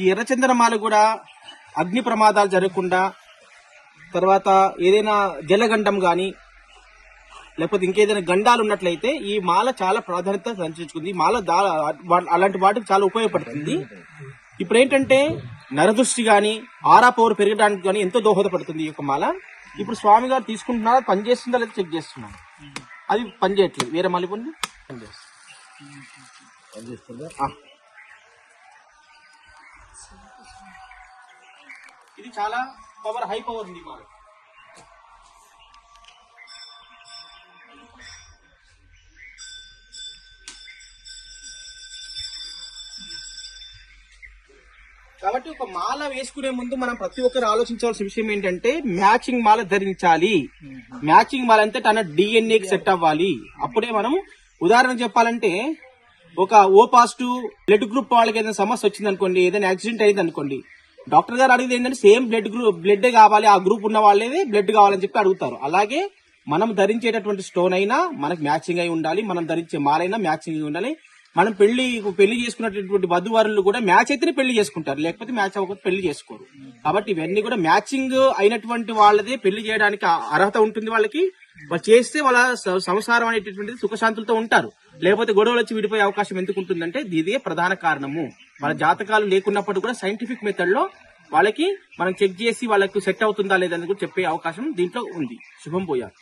ఈ ఎర్రచందనమాల కూడా అగ్ని ప్రమాదాలు జరగకుండా తర్వాత ఏదైనా జలగండం కానీ లేకపోతే ఇంకేదైనా గండాలు ఉన్నట్లయితే ఈ మాల చాలా ప్రాధాన్యత సంచరించుకుంది. ఈ మాల అలాంటి వాటికి చాలా ఉపయోగపడుతుంది. ఇప్పుడు ఏంటంటే నరదృష్టి గాని ఆరా పవర్ పెరగడానికి కానీ ఎంతో దోహదపడుతుంది ఈ యొక్క మాల. ఇప్పుడు స్వామి గారు తీసుకుంటున్నారా పని చేస్తుందా లేదా చెక్ చేస్తున్నాను. అది పని చేయట్లేదు వేరే మళ్ళీ పని పనిచేస్తుందా. ఇది చాలా పవర్ హై పవర్ ఉంది మాల కాబట్టి ఒక మాల వేసుకునే ముందు మనం ప్రతి ఒక్కరు ఆలోచించవలసిన విషయం ఏంటంటే మ్యాచింగ్ మాల ధరించాలి. మ్యాచింగ్ మాల అంటే తన DNA కి సెట్ అవ్వాలి. అప్పుడే మనం ఉదాహరణ చెప్పాలంటే ఒక ఓ పాజిటివ్ బ్లడ్ గ్రూప్ వాళ్ళకి ఏదైనా సమస్య వచ్చింది అనుకోండి ఏదైనా యాక్సిడెంట్ అయింది అనుకోండి డాక్టర్ గారు అడిగేది ఏంటంటే సేమ్ బ్లడ్ గ్రూప్ బ్లడ్ కావాలి ఆ గ్రూప్ ఉన్న వాళ్ళేదే బ్లడ్ కావాలని చెప్పి అడుగుతారు. అలాగే మనం ధరించేటటువంటి స్టోన్ అయినా మనకు మ్యాచింగ్ అయి ఉండాలి మనం ధరించే మాలైనా మ్యాచింగ్ అయి ఉండాలి. మనం పెళ్ళి పెళ్ళి చేసుకున్నటువంటి వధువరులు కూడా మ్యాచ్ అయితేనే పెళ్ళి చేసుకుంటారు లేకపోతే మ్యాచ్ అవ్వకపోతే పెళ్ళి చేసుకోరు. కాబట్టి ఇవన్నీ కూడా మ్యాచింగ్ అయినటువంటి వాళ్ళదే పెళ్ళి చేయడానికి అర్హత ఉంటుంది వాళ్ళకి. వాళ్ళు చేస్తే వాళ్ళ స- సంసారం అనేటటువంటిది సుఖశాంతులతో ఉంటారు. లేకపోతే గొడవలు వచ్చి విడిపోయే అవకాశం ఎందుకు ఉంటుందంటే ఇదే ప్రధాన కారణము. వాళ్ళ జాతకాలు లేకున్నప్పుడు కూడా సైంటిఫిక్ మెథడ్లో వాళ్ళకి మనం చెక్ చేసి వాళ్ళకు సెట్ అవుతుందా లేదని కూడా చెప్పే అవకాశం దీంట్లో ఉంది. శుభం పోయారు.